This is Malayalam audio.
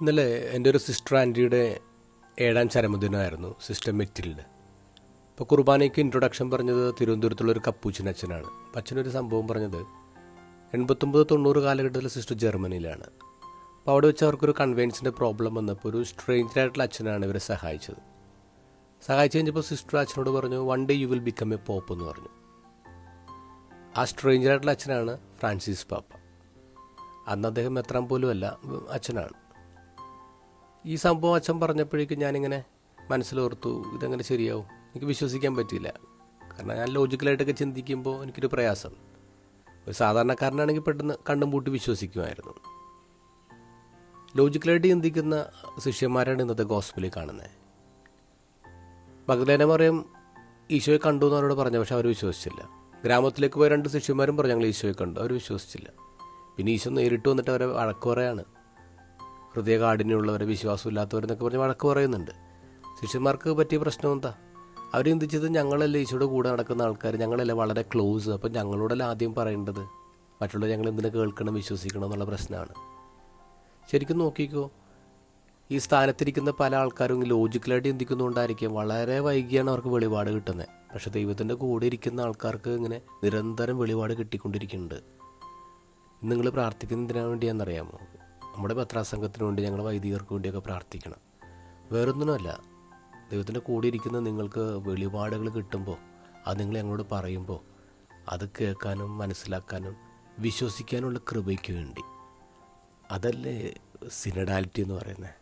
ഇന്നലെ എന്റെ ഒരു സിസ്റ്റർ ആന്റിയുടെ ഏഴാം ചരമദിനമായിരുന്നു സിസ്റ്റർ മെറ്റിൽഡ് അപ്പോൾ കുർബാനയ്ക്ക് ഇൻട്രൊഡക്ഷൻ പറഞ്ഞത് തിരുവനന്തപുരത്തുള്ള ഒരു കപ്പൂച്ചിൻ അച്ഛനാണ്. അപ്പം അച്ഛനൊരു സംഭവം പറഞ്ഞത് എൺപത്തൊമ്പത് തൊണ്ണൂറ് കാലഘട്ടത്തിൽ സിസ്റ്റർ ജർമ്മനിയിലാണ്. അപ്പോൾ അവിടെ വെച്ച് അവർക്കൊരു കൺവെൻസിന്റെ പ്രോബ്ലം വന്നപ്പോൾ ഒരു സ്ട്രേഞ്ചറായിട്ടുള്ള അച്ഛനാണ് ഇവരെ സഹായിച്ചത്. സഹായിച്ചു കഴിഞ്ഞപ്പോൾ സിസ്റ്റർ അച്ഛനോട് പറഞ്ഞു one day you will become a pope എന്ന് പറഞ്ഞു. ആ സ്ട്രേഞ്ചറായിട്ടുള്ള അച്ഛനാണ് ഫ്രാൻസിസ് പാപ്പ. അന്ന് അദ്ദേഹം എത്രാൻ പോലും അല്ല അച്ഛനാണ്. ഈ സംഭവം അച്ഛൻ പറഞ്ഞപ്പോഴേക്കും ഞാനിങ്ങനെ മനസ്സിലോർത്തു ഇതെങ്ങനെ ശരിയാവും? എനിക്ക് വിശ്വസിക്കാൻ പറ്റിയില്ല. കാരണം ഞാൻ ലോജിക്കലായിട്ടൊക്കെ ചിന്തിക്കുമ്പോൾ എനിക്കൊരു പ്രയാസം. ഒരു സാധാരണക്കാരനാണെങ്കിൽ പെട്ടെന്ന് കണ്ടും പൂട്ടി വിശ്വസിക്കുമായിരുന്നു ലോജിക്കലായിട്ട് ചിന്തിക്കുന്ന ശിഷ്യന്മാരാണ് ഇന്നത്തെ ഗോസ്പിളിൽ കാണുന്നത് മഗ്ദലേന മറിയം ഈശോയെ കണ്ടു എന്ന് അവരോട് പറഞ്ഞു പക്ഷെ അവർ വിശ്വസിച്ചില്ല. ഗ്രാമത്തിലേക്ക് പോയ രണ്ട് ശിഷ്യന്മാരും പറഞ്ഞു ഞങ്ങൾ ഈശോയെ കണ്ടു. അവർ വിശ്വസിച്ചില്ല. പിന്നെ ഈശോ നേരിട്ട് വന്നിട്ട് അവരെ വഴക്ക് പറയാണ് ഹൃദയ കാഠിന്യമുള്ളവരെ വിശ്വാസമില്ലാത്തവരെന്നൊക്കെ പറഞ്ഞ് വഴക്ക് പറയുന്നുണ്ട്. ശിഷ്യന്മാർക്ക് പറ്റിയ പ്രശ്നം എന്താ? അവർ ചിന്തിച്ചത് ഞങ്ങളല്ലേ ഈശോയുടെ കൂടെ നടക്കുന്ന ആൾക്കാർ ഞങ്ങളല്ലേ വളരെ ക്ലോസ് അപ്പം ഞങ്ങളോടല്ല ആദ്യം പറയേണ്ടത്? മറ്റുള്ളവർ ഞങ്ങൾ എന്തിനു കേൾക്കണം വിശ്വസിക്കണം എന്നുള്ള പ്രശ്നമാണ്. ശരിക്കും നോക്കിക്കോ. ഈ സ്ഥാനത്തിരിക്കുന്ന പല ആൾക്കാരും ലോജിക്കലായിട്ട് ചിന്തിക്കുന്നതുകൊണ്ടായിരിക്കും വളരെ വൈകിയാണ് അവർക്ക് വെളിപാട് കിട്ടുന്നത് പക്ഷെ ദൈവത്തിന്റെ കൂടെ ഇരിക്കുന്ന ആൾക്കാർക്ക് ഇങ്ങനെ നിരന്തരം വെളിപാട് കിട്ടിക്കൊണ്ടിരിക്കുന്നുണ്ട്. നിങ്ങൾ പ്രാർത്ഥിക്കുന്ന വേണ്ടിയാണെന്നറിയാമോ? നമ്മുടെ പത്രാസംഘത്തിന് വേണ്ടി ഞങ്ങൾ വൈദികർക്ക് വേണ്ടിയൊക്കെ പ്രാർത്ഥിക്കണം. വേറൊന്നിനുമല്ല ദൈവത്തിന്റെ കൂടെ ഇരിക്കുന്ന നിങ്ങൾക്ക് വെളിപാടുകൾ കിട്ടുമ്പോൾ അത് നിങ്ങൾ ഞങ്ങളോട് പറയുമ്പോൾ അത് കേൾക്കാനും മനസ്സിലാക്കാനും വിശ്വസിക്കാനുള്ള കൃപയ്ക്ക് വേണ്ടി. അതല്ലേ സിനഡാലിറ്റി എന്ന് പറയുന്നത്?